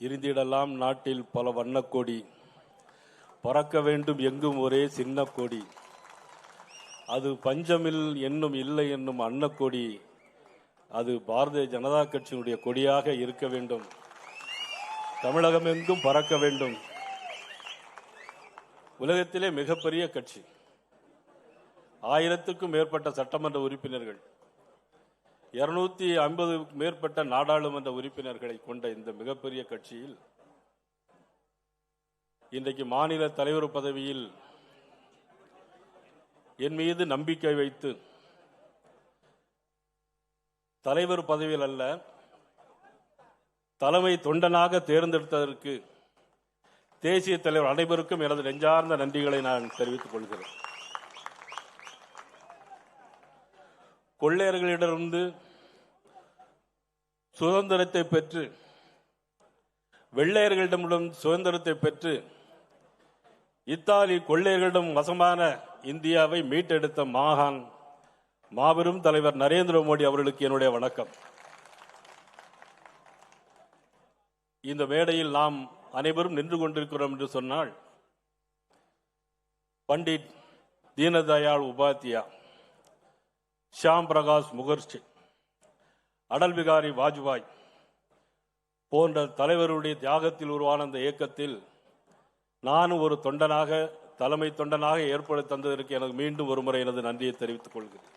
இருந்திடலாம் நாட்டில் பல வண்ணக்கொடி. பறக்க வேண்டும் எங்கும் ஒரே சின்ன கொடி அது பஞ்சமில் என்னும் இல்லை என்னும் அன்னக்கொடி. அது பாரதிய ஜனதா கட்சியினுடைய கொடியாக இருக்க வேண்டும். தமிழகம் எங்கும் பறக்க வேண்டும். உலகத்திலே மிகப்பெரிய கட்சி. ஆயிரத்துக்கும் மேற்பட்ட சட்டமன்ற உறுப்பினர்கள். இருநூத்தி ஐம்பது மேற்பட்ட நாடாளுமன்ற உறுப்பினர்களை கொண்ட இந்த மிகப்பெரிய கட்சியில் இன்றைக்கு மாநில தலைவர் பதவியில் என் மீது நம்பிக்கை வைத்து தலைவர் பதவியில் அல்ல தலைமை தொண்டனாக தேர்ந்தெடுத்ததற்கு தேசிய தலைவர் அனைவருக்கும் எனது நெஞ்சார்ந்த நன்றிகளை நான் தெரிவித்துக் கொள்கிறேன். கொள்ளையர்களிடமிருந்து சுதந்திரத்தை பெற்று வெள்ளையர்களிடமிடம் சுதந்திரத்தை பெற்று இத்தாலி கொள்ளையர்களிடம் வசமான இந்தியாவை மீட்டெடுத்த மாகான் மாபெரும் தலைவர் நரேந்திர மோடி அவர்களுக்கு என்னுடைய வணக்கம். இந்த மேடையில் நாம் அனைவரும் நின்று கொண்டிருக்கிறோம் என்று சொன்னால் பண்டிட் தீனதயாள் உபாத்யா ஷியாம் பிரகாஷ் முகர்ஜி அடல் பிகாரி வாஜ்பாய் போன்ற தலைவருடைய தியாகத்தில் உருவான அந்த இயக்கத்தில் நானும் ஒரு தொண்டனாக தலைமை தொண்டனாக ஏற்படுத்தி தந்ததற்கு எனக்கு மீண்டும் ஒருமுறை எனது நன்றியை தெரிவித்துக் கொள்கிறேன்.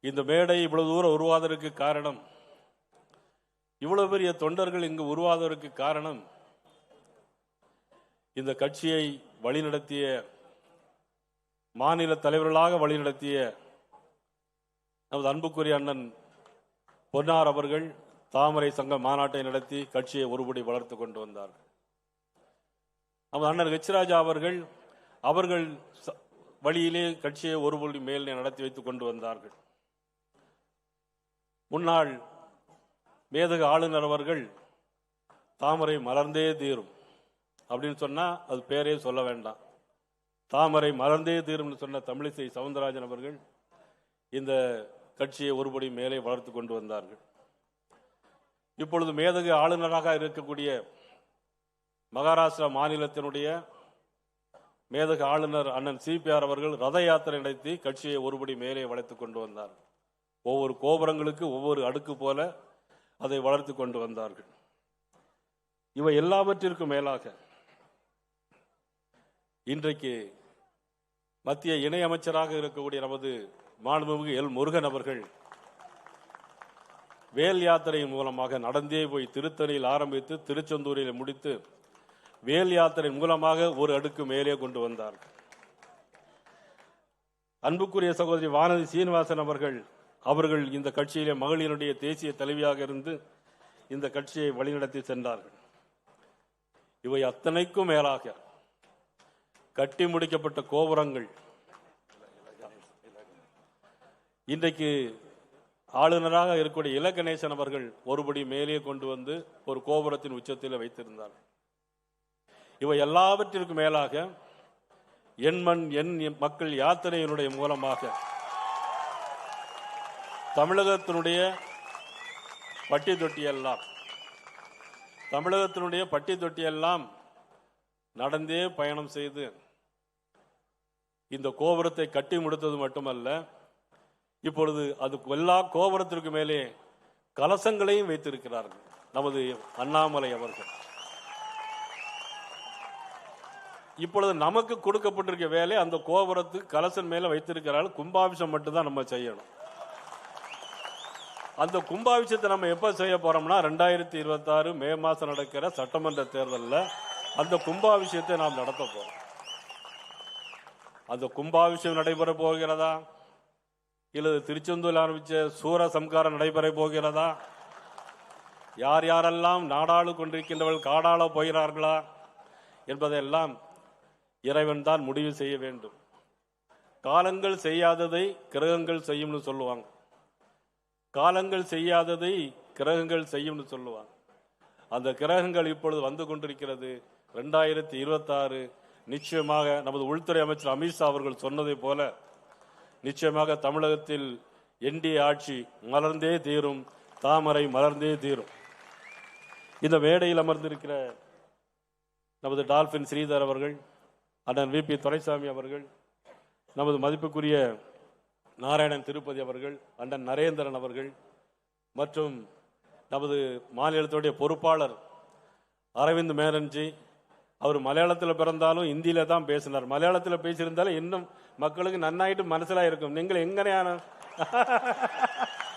இந்த மேடை இவ்வளவு தூரம் உருவாவதற்கு காரணம் இவ்வளவு பெரிய தொண்டர்கள் இங்கு உருவாவதற்கு காரணம் இந்த கட்சியை வழிநடத்திய மாநில தலைவர்களாக வழிநடத்திய நமது அன்புக்குரிய அண்ணன் பொன்னார் அவர்கள் தாமரை சங்க மாநாட்டை நடத்தி கட்சியை ஒருபடி வளர்த்து கொண்டு வந்தார் நமது அண்ணன் ஹெச்ராஜா அவர்கள் அவர்கள் வழியிலே கட்சியை ஒருபடி மேல் நடத்தி வைத்துக் கொண்டு வந்தார்கள். முன்னாள் மேதக ஆளுநர் அவர்கள் தாமரை மலர்ந்தே தீரும் அப்படின்னு சொன்னால் அது பேரே சொல்ல வேண்டாம். தாமரை மறந்தே தீரும்னு சொன்ன தமிழிசை சவுந்தரராஜன் அவர்கள் இந்த கட்சியை ஒருபடி மேலே வளர்த்து கொண்டு வந்தார்கள். இப்பொழுது மேதகு ஆளுநராக இருக்கக்கூடிய மகாராஷ்டிரா மாநிலத்தினுடைய மேதகு ஆளுநர் அண்ணன் சிபிஆர் அவர்கள் ரத யாத்திரை நடத்தி கட்சியை ஒருபடி மேலே வளர்த்து கொண்டு வந்தார். ஒவ்வொரு கோபுரங்களுக்கு ஒவ்வொரு அடுக்கு போல அதை வளர்த்து கொண்டு வந்தார்கள். இவை எல்லாவற்றிற்கும் மேலாக இன்றைக்கு மத்திய இணை அமைச்சராக இருக்கக்கூடிய நமது மாண்புமிகு எல் முருகன் அவர்கள் வேல் யாத்திரையின் மூலமாக நடந்தே போய் திருத்தணியில் ஆரம்பித்து திருச்செந்தூரில் முடித்து வேல் யாத்திரை மூலமாக ஒரு அடுக்கு மேலே கொண்டு வந்தார். அன்புக்குரிய சகோதரி வானதி சீனிவாசன் அவர்கள் அவர்கள் இந்த கட்சியிலே மகளிருடைய தேசிய தலைவியாக இருந்து இந்த கட்சியை வழிநடத்தி சென்றார்கள். இவை அத்தனைக்கும் மேலாக கட்டி முடிக்கப்பட்ட கோபுரங்கள். இன்றைக்கு ஆளுநராக இருக்கக்கூடிய இலக்கணேசன் அவர்கள் ஒருபடி மேலே கொண்டு வந்து ஒரு கோபுரத்தின் உச்சத்தில் வைத்திருந்தார். இவை எல்லாவற்றிற்கும் மேலாக என் மண் என் மக்கள் யாத்திரையினுடைய மூலமாக தமிழகத்தினுடைய பட்டி தொட்டியெல்லாம் தமிழகத்தினுடைய பட்டி தொட்டியெல்லாம் நடந்தே பயணம் செய்து இந்த கோபுரத்தை கட்டி முடித்தது மட்டுமல்ல இப்பொழுது அது எல்லா கோபுரத்திற்கு மேலே கலசங்களையும் வைத்திருக்கிறார்கள் நமது அண்ணாமலை அவர்கள். இப்பொழுது நமக்கு கொடுக்கப்பட்டிருக்க வேலை அந்த கோபுரத்து கலசன் மேல வைத்திருக்கிறார்கள் கும்பாபிஷம் மட்டும்தான் நம்ம செய்யணும். அந்த கும்பாபிஷத்தை நம்ம எப்ப செய்ய போறோம்னா ரெண்டாயிரத்தி இருபத்தி ஆறு மே மாசம் நடக்கிற சட்டமன்ற தேர்தலில் அந்த கும்பாபிஷத்தை நாம் நடத்த போறோம். அந்த கும்பாபிஷேகம் நடைபெற போகிறதா? இல்லது திருச்செந்தூரில் ஆரம்பித்த சூர சம்காரம் நடைபெற போகிறதா? யார் யாரெல்லாம் நாடாளு கொண்டிருக்கின்றவர்கள் காடாள போகிறார்களா என்பதையெல்லாம் இறைவன் தான் முடிவு செய்ய வேண்டும். காலங்கள் செய்யாததை கிரகங்கள் செய்யும்னு சொல்லுவாங்க. காலங்கள் செய்யாததை கிரகங்கள் செய்யும்னு சொல்லுவாங்க. அந்த கிரகங்கள் இப்பொழுது வந்து கொண்டிருக்கிறது ரெண்டாயிரத்தி இருபத்தாறு நிச்சயமாக நமது உள்துறை அமைச்சர் அமித்ஷா அவர்கள் சொன்னதை போல நிச்சயமாக தமிழகத்தில் என்டிஏ ஆட்சி மலர்ந்தே தீரும் தாமரை மலர்ந்தே தீரும். இந்த மேடையில் அமர்ந்திருக்கிற நமது டால்பின் ஸ்ரீதர் அவர்கள் அண்ணன் வி பி துரைசாமி அவர்கள் நமது மதிப்புக்குரிய நாராயணன் திருப்பதி அவர்கள் அண்ணன் நரேந்திரன் அவர்கள் மற்றும் நமது மாநிலத்துடைய பொறுப்பாளர் அரவிந்த் மேனன்ஜி அவர் மலையாளத்தில் பிறந்தாலும் ஹிந்தியில தான் பேசினார். மலையாளத்தில் பேசியிருந்தாலும் இன்னும் மக்களுக்கு நன்னாயிட்டு மனசிலாக இருக்கும் நீங்கள் எங்கனையான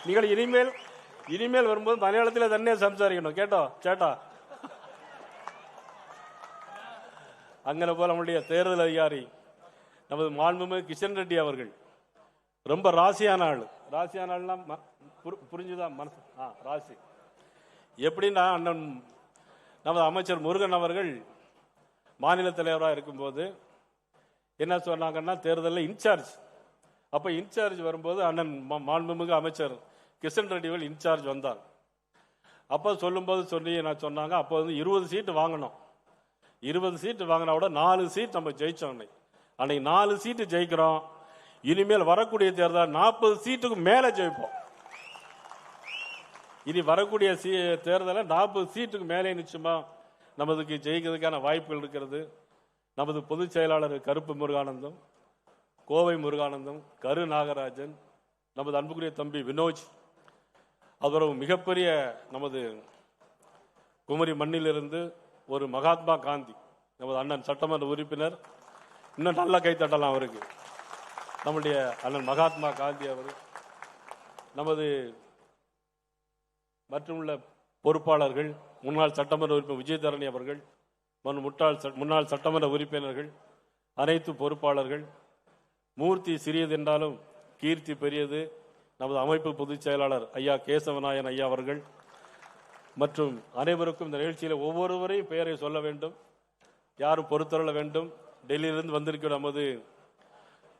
நீங்கள் இனிமேல் இனிமேல் வரும்போது மலையாளத்தில் தன்னே சம்சாரிக்கணும். கேட்டோ? சேட்டா? அங்கே போல நம்முடைய தேர்தல் அதிகாரி நமது மாண்புமிகு கிஷன் ரெட்டி அவர்கள். ரொம்ப ராசியான ஆள். ராசியான ஆள்னா ம- மனசு ஆ ராசி. எப்படின்னா அண்ணன் நமது அமைச்சர் முருகன் அவர்கள் மாநில தலைவராக இருக்கும்போது என்ன சொன்னாங்கன்னா தேர்தலில் இன்சார்ஜ். அப்போ இன்சார்ஜ் வரும்போது அண்ணன் மாண்புமிகு அமைச்சர் கிஷன் ரெட்டிகள் இன்சார்ஜ் வந்தார். அப்போ சொல்லும்போது சொல்லி நான் சொன்னாங்க அப்போ வந்து இருபது சீட்டு வாங்கினோம் இருபது சீட்டு வாங்கினா கூட நாலு சீட் நம்ம ஜெயித்தோம் அன்னைக்கு. அன்னைக்கு நாலு சீட்டு ஜெயிக்கிறோம். இனிமேல் வரக்கூடிய தேர்தல் நாற்பது சீட்டுக்கு மேலே ஜெயிப்போம். இனி வரக்கூடிய சீ தேர்தலில் நாற்பது சீட்டுக்கு மேலே நிச்சயமா நமதுக்கு ஜெயிக்கிறதுக்கான வாய்ப்புகள் இருக்கிறது. நமது பொதுச் செயலாளர் கருப்பு முருகானந்தம் கோவை முருகானந்தம் கரு நாகராஜன் நமது அன்புக்குரிய தம்பி வினோஜ் அவரும் மிகப்பெரிய நமது குமரி மண்ணிலிருந்து ஒரு மகாத்மா காந்தி நமது அண்ணன் சட்டமன்ற உறுப்பினர். இன்னும் நல்லா கைத்தட்டலாம் அவருக்கு. நம்முடைய அண்ணன் மகாத்மா காந்தி அவர். நமது மற்றுமுள்ள பொறுப்பாளர்கள் முன்னாள் சட்டமன்ற உறுப்பினர் விஜயதரணி அவர்கள் மற்றும் முட்டாள் முன்னாள் சட்டமன்ற உறுப்பினர்கள் அனைத்து பொறுப்பாளர்கள் மூர்த்தி சிறியது என்றாலும் கீர்த்தி பெரியது நமது அமைப்பு பொதுச் செயலாளர் ஐயா கேசவநாயன் ஐயா அவர்கள். மற்றும் அனைவருக்கும் இந்த நிகழ்ச்சியில் ஒவ்வொருவரையும் பெயரை சொல்ல வேண்டும் யாரும் பொறுத்தருள வேண்டும். டெல்லியிலிருந்து வந்திருக்கிற நமது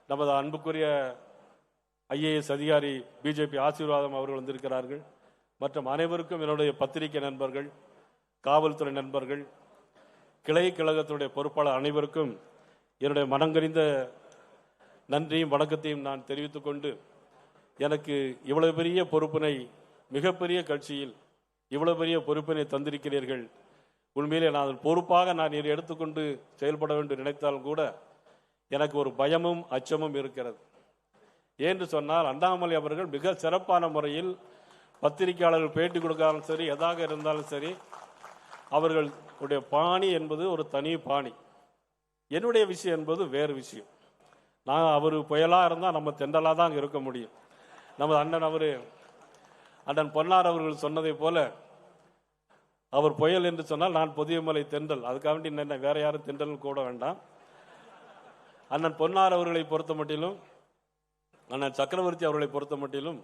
நமது அன்புக்குரிய ஐஏஎஸ் அதிகாரி பிஜேபி ஆசீர்வாதம் அவர்கள் வந்திருக்கிறார்கள். மற்றும் அனைவருக்கும் என்னுடைய பத்திரிகை நண்பர்கள் காவல்துறை நண்பர்கள் கிளை கழகத்துடைய பொறுப்பாளர் அனைவருக்கும் என்னுடைய மனங்கறிந்த நன்றியும் வணக்கத்தையும் நான் தெரிவித்துக் கொண்டு எனக்கு இவ்வளவு பெரிய பொறுப்பினை மிகப்பெரிய கட்சியில் இவ்வளவு பெரிய பொறுப்பினை தந்திருக்கிறீர்கள். உண்மையிலே நான் அதன் பொறுப்பாக நான் இதை எடுத்துக்கொண்டு செயல்பட வேண்டும் நினைத்தாலும் கூட எனக்கு ஒரு பயமும் அச்சமும் இருக்கிறது. ஏன்று சொன்னால் அண்ணாமலை அவர்கள் மிக சிறப்பான முறையில் பத்திரிகையாளர்கள் பேட்டி கொடுக்காலும் சரி எதாக இருந்தாலும் சரி அவர்களுடைய பாணி என்பது ஒரு தனி பாணி. என்னுடைய விஷயம் என்பது வேறு விஷயம். நான் அவர் புயலாக இருந்தால் நம்ம தெண்டலாக தான் அங்கே இருக்க முடியும். நமது அண்ணன் அவர் அண்ணன் பொன்னார் அவர்கள் சொன்னதை போல அவர் புயல் என்று சொன்னால் நான் புதியமலை தென்றல். அதுக்காக வேண்டி என்ன வேற யாரும் தென்றல் கூட வேண்டாம். அண்ணன் பொன்னார் அவர்களை பொறுத்த மட்டிலும் அண்ணன் சக்கரவர்த்தி அவர்களை பொறுத்த மட்டிலும்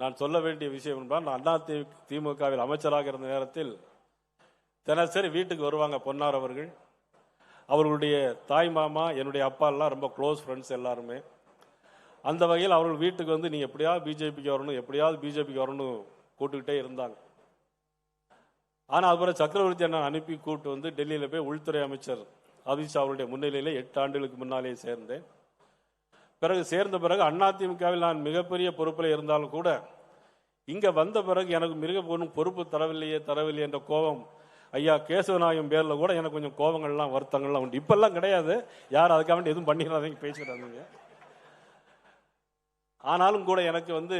நான் சொல்ல வேண்டிய விஷயம் என்றால் நான் அண்ணா தி திமுகவில் அமைச்சராக இருந்த நேரத்தில் தினசரி வீட்டுக்கு வருவாங்க பொன்னார் அவர்கள். அவர்களுடைய தாய் மாமா என்னுடைய அப்பா எல்லாம் ரொம்ப க்ளோஸ் ஃப்ரெண்ட்ஸ் எல்லாருமே. அந்த வகையில் அவர்கள் வீட்டுக்கு வந்து நீ எப்படியாவது பிஜேபிக்கு வரணும் எப்படியாவது பிஜேபிக்கு வரணும் கூட்டுக்கிட்டே இருந்தாங்க. ஆனால் அதுபோல் சக்கரவர்த்தி அண்ணன் அனுப்பி கூட்டு வந்து டெல்லியில் போய் உள்துறை அமைச்சர் அமித்ஷா அவருடைய முன்னிலையில் எட்டு ஆண்டுகளுக்கு முன்னாலேயே சேர்ந்தேன். பிறகு சேர்ந்த பிறகு அதிமுகவில் நான் மிகப்பெரிய பொறுப்பில் இருந்தாலும் கூட இங்கே வந்த பிறகு எனக்கு மிக பொறுப்பு தரவில்லையே தரவில்லை என்ற கோபம் ஐயா கேசவநாயகம் பேரில் கூட எனக்கு கொஞ்சம் கோபங்கள்லாம் வருத்தங்கள்லாம் உண்டு. இப்பெல்லாம் கிடையாது. யார் அதுக்காக வேண்டி எதுவும் பண்ணிடாதீங்க பேசிடாதீங்க. ஆனாலும் கூட எனக்கு வந்து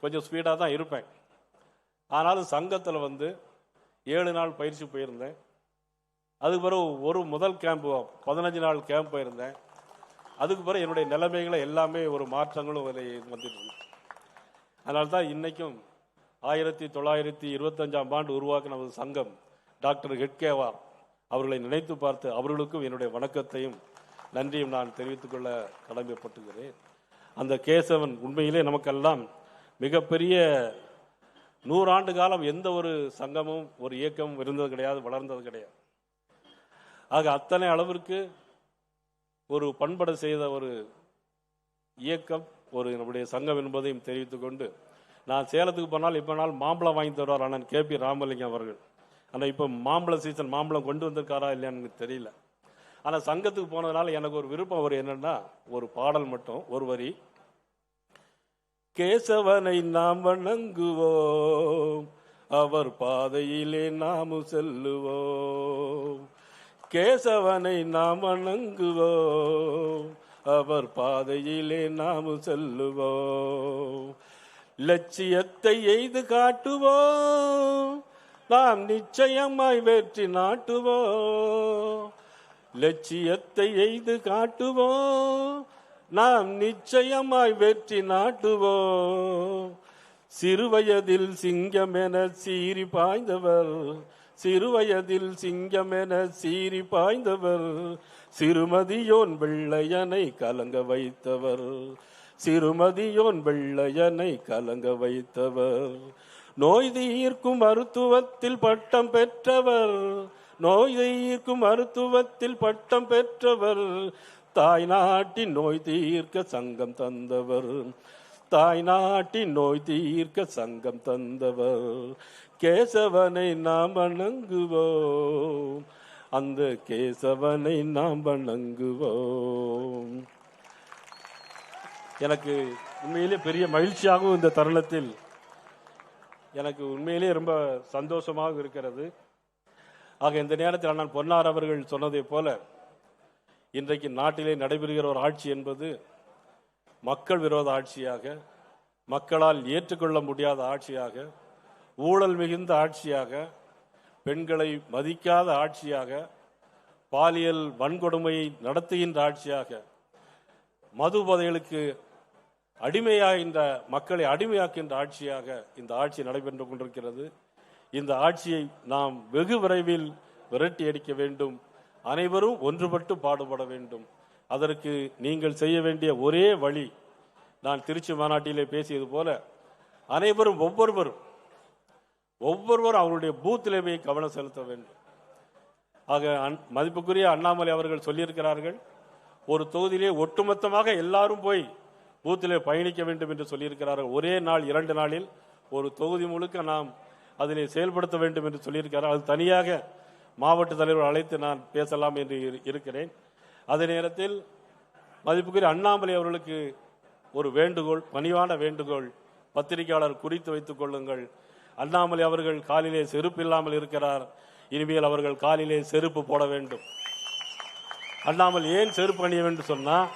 கொஞ்சம் ஸ்பீடாக தான் இருப்பேன். ஆனாலும் சங்கத்தில் வந்து ஏழு நாள் பயிற்சி போயிருந்தேன். அதுக்கு பிறகு ஒரு முதல் கேம்ப் பதினஞ்சு நாள் கேம்ப் போயிருந்தேன். அதுக்கு பிறகு என்னுடைய நிலைமைகளை எல்லாமே ஒரு மாற்றங்களும் வந்துட்டு இருந்தேன் அதனால தான் இன்றைக்கும் ஆயிரத்தி தொள்ளாயிரத்தி இருபத்தஞ்சாம் ஆண்டு உருவாக்கின சங்கம். டாக்டர் ஹெட்கேவார் அவர்களை நினைத்து பார்த்து அவர்களுக்கும் என்னுடைய வணக்கத்தையும் நன்றியும் நான் தெரிவித்துக் கொள்ள கடமைப்பட்டுகிறேன். அந்த கேசவன் உண்மையிலே நமக்கெல்லாம் மிகப்பெரிய நூறாண்டு காலம் எந்த ஒரு சங்கமும் ஒரு இயக்கமும் இருந்தது கிடையாது வளர்ந்தது கிடையாது. ஆக அத்தனை அளவிற்கு ஒரு பண்பட செய்த ஒரு இயக்கம் ஒரு நம்முடைய சங்கம் என்பதையும் தெரிவித்துக்கொண்டு நான் சேலத்துக்கு போனால் இப்போ நாள் மாம்பழம் வாங்கி தருவார் அண்ணன் கே பி ராமலிங்கம் அவர்கள். ஆனால் இப்போ மாம்பழ சீசன் மாம்பழம் கொண்டு வந்திருக்காரா இல்லையான்னு எனக்கு தெரியல. ஆனால் சங்கத்துக்கு போனதுனால எனக்கு ஒரு விருப்பம் ஒரு என்னன்னா ஒரு பாடல் மட்டும் ஒரு வரி. கேசவனை நாம் வணங்குவோம் அவர் பாதையிலே நாம் செல்லுவோம். கேசவனை நாம் வணங்குவோம் அவர் பாதையிலே நாம் செல்லுவோம். லட்சியத்தை எய்து காட்டுவோம் நாம் நிச்சயமாய் வெற்றி நாட்டுவோம் லட்சியத்தை எய்து காட்டுவோம் நாம் நிச்சயமாய் வெற்றி நாட்டுவோம் சிறுவயதில் சிங்கம் என சீறி பாய்ந்தவர். சிறுவயதில் சிங்கம் என சீறி பாய்ந்தவர். சிறுமதியோன் வெள்ளையனை கலங்க வைத்தவர். சிறுமதியோன் வெள்ளையனை கலங்க வைத்தவர். நோய் தீர்க்கும் மருத்துவத்தில் பட்டம் பெற்றவர். நோய் தீர்க்கும் மருத்துவத்தில் பட்டம் பெற்றவர். தாய் நாட்டின் நோய் தீர்க்க சங்கம் தந்தவர். தாய் நாட்டின் நோய் தீர்க்க சங்கம் தந்தவர். கேசவனை நாம் வணங்குவோம். அந்த கேசவனை நாம் வணங்குவோம். எனக்கு உண்மையிலே பெரிய மகிழ்ச்சியாகவும் இந்த தருணத்தில் எனக்கு உண்மையிலேயே ரொம்ப சந்தோஷமாக இருக்கிறது. ஆக இந்த நேரத்தில் அண்ணன் பொன்னார் அவர்கள் சொன்னதைப் போல இன்றைக்கு நாட்டிலே நடைபெறுகிற ஒரு ஆட்சி என்பது மக்கள் விரோத ஆட்சியாக மக்களால் ஏற்றுக்கொள்ள முடியாத ஆட்சியாக ஊழல் மிகுந்த ஆட்சியாக பெண்களை மதிக்காத ஆட்சியாக பாலியல் வன்கொடுமையை நடத்துகின்ற ஆட்சியாக மது போதைகளுக்கு அடிமையாகின்ற மக்களை அடிமையாக்கின்ற ஆட்சியாக இந்த ஆட்சி நடைபெற்று கொண்டிருக்கிறது. இந்த ஆட்சியை நாம் வெகு விரைவில் விரட்டி அடிக்க வேண்டும். அனைவரும் ஒன்றுபட்டு பாடுபட வேண்டும். அதற்கு நீங்கள் செய்ய வேண்டிய ஒரே வழி நான் திருச்சி மாநாட்டிலே பேசியது போல அனைவரும் ஒவ்வொருவரும் ஒவ்வொருவரும் அவருடைய பூத்திலே போய் கவனம் செலுத்த வேண்டும். ஆக அன்- மதிப்புக்குரிய அண்ணாமலை அவர்கள் சொல்லியிருக்கிறார்கள் ஒரு தொகுதியிலே ஒட்டுமொத்தமாக எல்லாரும் போய் பூத்திலே பயணிக்க வேண்டும் என்று சொல்லியிருக்கிறார்கள். ஒரே நாள் இரண்டு நாளில் ஒரு தொகுதி முழுக்க நாம் அதிலே செயல்படுத்த வேண்டும் என்று சொல்லியிருக்கிறார் அது தனியாக மாவட்ட தலைவர் அழைத்து நான் பேசலாம் என்று இரு- இருக்கிறேன். அதே நேரத்தில் மதிப்புக்குரிய அண்ணாமலை அவர்களுக்கு ஒரு வேண்டுகோள் பணிவான வேண்டுகோள் பத்திரிகையாளர் குறித்து வைத்துக் கொள்ளுங்கள். அண்ணாமலை அவர்கள் காலிலே செருப்பு இல்லாமல் இருக்கிறார். இனிமேல் அவர்கள் காலிலே செருப்பு போட வேண்டும். அண்ணாமல் ஏன் செருப்பு அணிய வேண்டும் சொன்னால்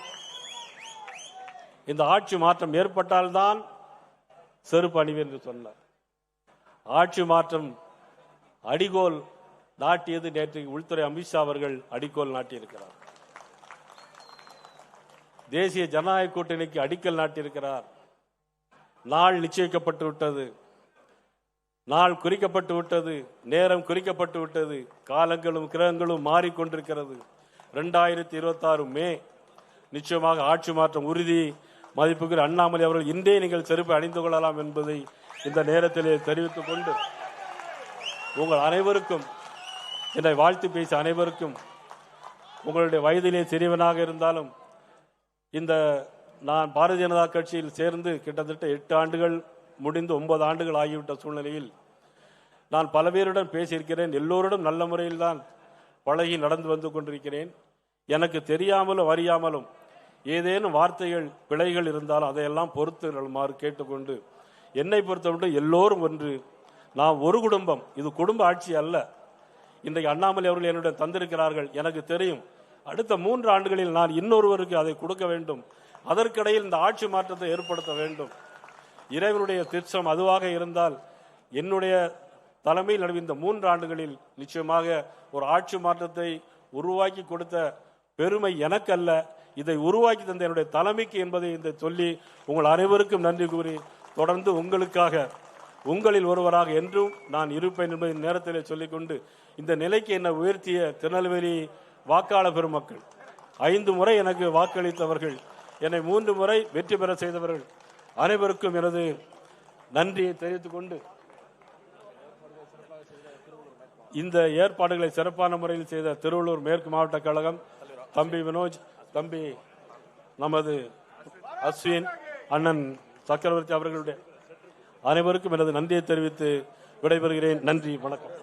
இந்த ஆட்சி மாற்றம் ஏற்பட்டால்தான் செருப்பு அணிவு என்று சொன்னார். ஆட்சி மாற்றம் அடிகோல் நாட்டியது நேற்று உள்துறை அமித்ஷா அவர்கள் அடிக்கோல் நாட்டியிருக்கிறார். தேசிய ஜனநாயக கூட்டணிக்கு அடிக்கல் நாட்டியிருக்கிறார். நாள் நிச்சயிக்கப்பட்டு விட்டது நாள் குறிக்கப்பட்டு விட்டது நேரம் குறிக்கப்பட்டு விட்டது காலங்களும் கிரகங்களும் மாறிக்கொண்டிருக்கிறது. ரெண்டாயிரத்தி இருபத்தாறு மே நிச்சயமாக ஆட்சி மாற்றம் உறுதி மதிப்புக்கு அண்ணாமலை அவர்கள் இன்றே நீங்கள் செருப்பு அணிந்து கொள்ளலாம் என்பதை இந்த நேரத்திலே தெரிவித்துக் கொண்டு உங்கள் அனைவருக்கும் என்னை வாழ்த்து பேசிய அனைவருக்கும் உங்களுடைய வயதிலே சிறியவனாக இருந்தாலும் இந்த நான் பாரதிய ஜனதா கட்சியில் சேர்ந்து கிட்டத்தட்ட எட்டு ஆண்டுகள் முடிந்து ஒன்பது ஆண்டுகள் ஆகிவிட்ட சூழ்நிலையில் நான் பல பேருடன் பேசியிருக்கிறேன். எல்லோருடன் நல்ல முறையில் தான் பழகி நடந்து வந்து கொண்டிருக்கிறேன். எனக்கு தெரியாமலும் அறியாமலும் ஏதேனும் வார்த்தைகள் பிழைகள் இருந்தாலும் அதையெல்லாம் பொறுத்து கொள்ளுமாறு கேட்டுக்கொண்டு என்னை பொறுத்தவரை எல்லோரும் ஒன்று. நாம் ஒரு குடும்பம் இது குடும்ப ஆட்சி அல்ல. இன்றைக்கு அண்ணாமலை அவர்கள் என்னுடன் தந்திருக்கிறார்கள் எனக்கு தெரியும். அடுத்த மூன்று ஆண்டுகளில் நான் இன்னொருவருக்கு அதை கொடுக்க வேண்டும். அதற்கிடையில் இந்த ஆட்சி மாற்றத்தை ஏற்படுத்த வேண்டும். இறைவனுடைய திட்டம் அதுவாக இருந்தால் என்னுடைய தலைமையில் நடந்த இந்த மூன்று ஆண்டுகளில் நிச்சயமாக ஒரு ஆட்சி மாற்றத்தை உருவாக்கி கொடுத்த பெருமை எனக்கல்ல. இதை உருவாக்கி தந்த என்னுடைய தலைமைக்கு என்பதை இந்த சொல்லி உங்கள் அனைவருக்கும் நன்றி கூறி தொடர்ந்து உங்களுக்காக உங்களில் ஒருவராக என்றும் நான் இருப்பேன் என்பதை நேரத்தில் சொல்லிக்கொண்டு இந்த நிலைக்கு என்னை உயர்த்திய திருநெல்வேலி வாக்காளர் பெருமக்கள் ஐந்து முறை எனக்கு வாக்களித்தவர்கள் என்னை மூன்று முறை வெற்றி பெற செய்தவர்கள் அனைவருக்கும் எனது நன்றியை தெரிவித்துக் கொண்டு இந்த ஏற்பாடுகளை சிறப்பான முறையில் செய்த திருவள்ளூர் மேற்கு மாவட்ட கழகம் தம்பி வினோஜ் தம்பி நமது அஸ்வின் அண்ணன் சக்கரவர்த்தி அவர்களுடைய அனைவருக்கும் எனது நன்றியை தெரிவித்து விடைபெறுகிறேன். நன்றி வணக்கம்.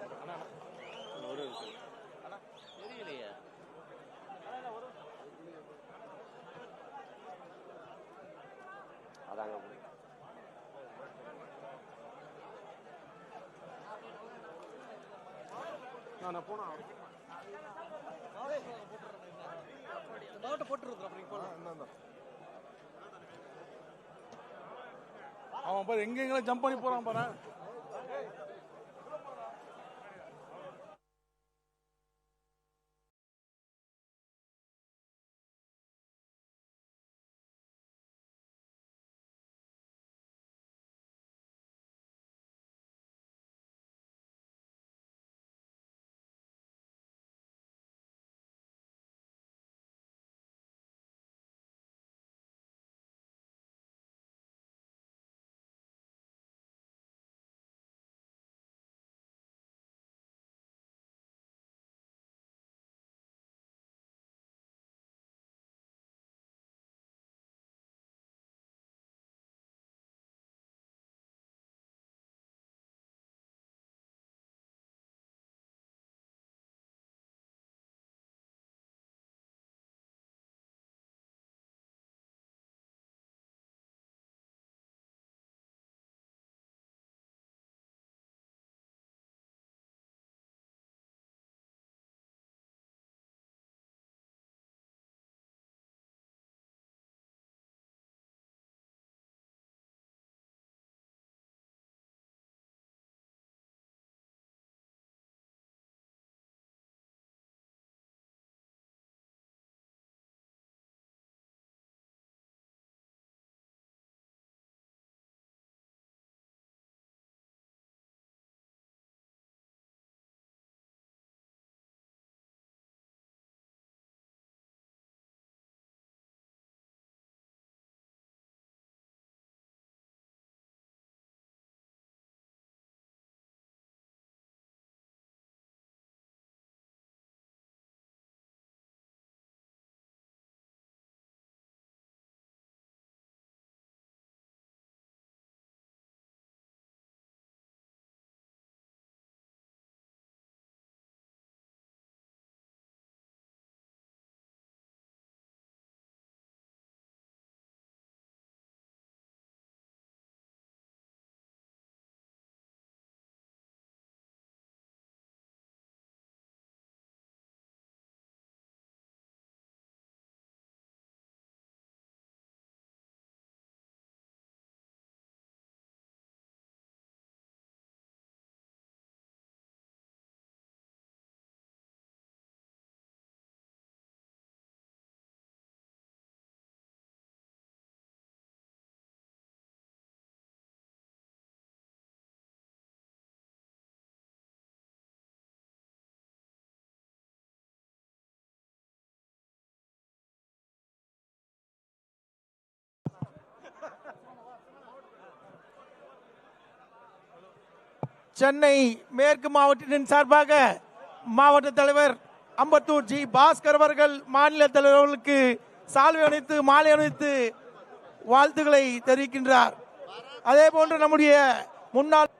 ஜம்ப் பண்ணி போறான் பாரு. சென்னை மேற்கு மாவட்டத்தின் சார்பாக மாவட்ட தலைவர் அம்பத்தூர் ஜி பாஸ்கர் அவர்கள் மாநில தலைவர்களுக்கு சால்வை அணித்து மாலை அணித்து வாழ்த்துக்களை தெரிவிக்கின்றார். அதே போன்று நம்முடைய முன்னாள்